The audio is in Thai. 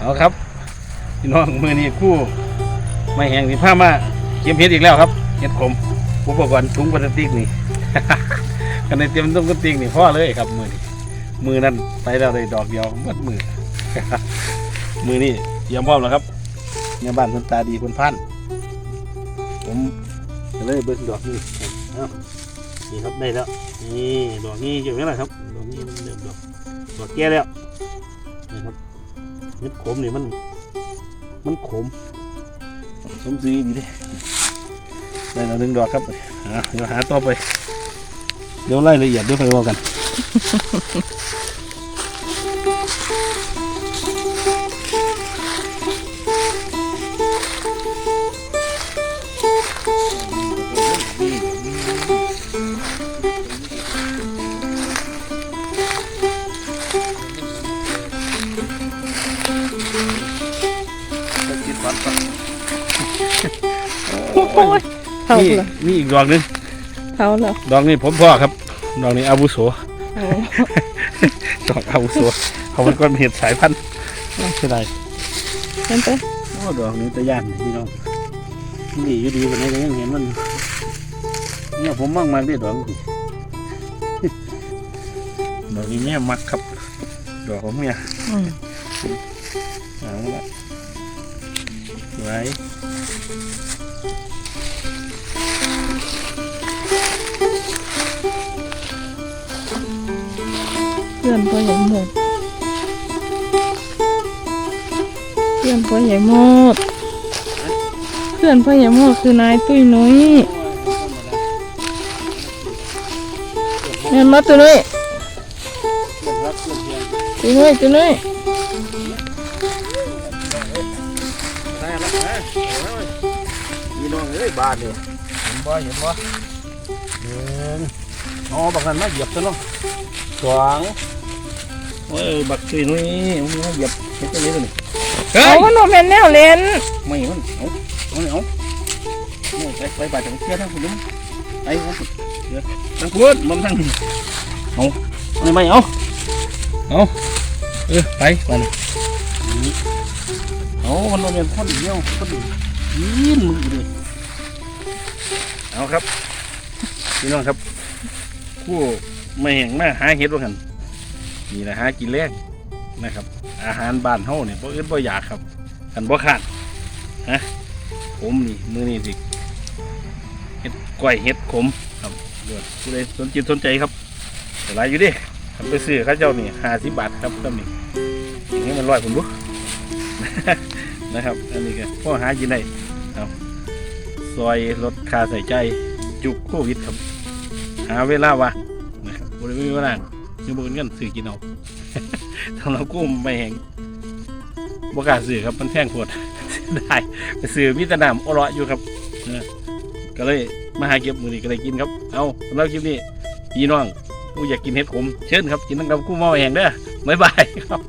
เอาครับพี่น้องมือนี้คู่ไม่แห้งนี่ผ้ามาเก็บเห็ดอีกแล้วครับเห็ดขมอุปกรณ์ถุงพลาสติกนี่กันในเตรียมตุ้งกระติกนี่พ่อเลยครับ มือนี้มือนั้นไปแล้วได้ดอกเดียวหมดมือมือนี่เตรียมพร้อมแล้วครับเนี่ยบ้านคนตาดีคนพันผมจะเลยเบิ้งดอกนี่นี่ครับได้แล้วนี่ดอกนี้เยอไหมล่ะครับดอกนี้มันเริ่มดอกดอกแก่แล้ว นี่ครับเม็ดขมนี่มัน มันขมสมซีดีเด้ได้แล้วหนึ่งดอกครับเดี๋ยวหาต่อไป เดี๋ยวไล่ละเอียดด้วยไปว่ากัน โอ้ยเท่านี่เหรอนี่อีกดอกหนึงเท่าเหรอดอกนี้ผมพ่อครับดอกนี้อาวุโสโอ้ดอกอาวุโสเขาเป็นก้อนเห็ดสายพันธุ์ใช่ได้เห็นไปโอ้ดอกนี้ตะย่านพี่น้องนี่อยู่ดีกว่านี้ก็ยังเห็นมันเนี่ยผมมั่งมากที่ดอกนี้ดอกนี้เนี่ยมักครับ ดอกของเนี่ยอืม เอาละไว้เพื่อนพ่อใหญ่หมดเพื่อนพ่อใได้แล้วนะพี่น้องเอ้ยบาทเนี่ยเห็นบ่เห็นบ่หนึ่งอ๋อบักนั้นมาเหยียบซะเนาะสองโอ้ยบักช่วยหนุ่ยมันมาเหยียบเห็นตัวนี้ตัวนี้เฮ้เอายขนมแม่นแนวเล่นไม่มันเอาเอาเอาเอาไปไปบาดจังเชี่ยทั้งคุณลุงไปเอาเดี๋ยวทั้งคุณมันทั้งเอาไม่ไม่เอาเอาเออไปไปนี่ เอามันเป็นคนเดียวคนยินมึงเลยเอาครับพี่น้องครับผู้ไม่แห่งมาหาเห็ดว่ากันนี่แหละกินแรกนะครับ อาหารบ้านเฮาเนี่ยบ่อื่นบ่อยากครับกันบ่ขาดผมนี่มือนี่สิเห็ดก้อยเห็ดขมครับเดี๋ยวผู้ใดสนจิตสนใจครับเวหลายอยู่ดิทำไปซื้อข้าเจ้านี่ห้าสิบบาทครับตำนี่อย่างนี้มันร้อยผมรู้ นะครับ อันนี้ก็พ่อหากินได้ครับซอยลดค่าใส่ใจจุกโควิดครับ หาเวลาว่างนะครับบริเวณว่างอยังบนกันซื้อกินเอาทำเรากุ้มไม่แห้งบกาซื้อครับมันแพงโคตรได้ไปซื้อมิตรนามอร่อยอยู่ครับเออก็เลยมาหาเก็บมือนี้ก็เลยกินครับ เอาสำหรับคลิปนี้พี่น้องผู้อยากกินเห็ดขมเชิญครับ กินตั้งกับกู้หม้อแห้งเด้อบ๊ายบายครับ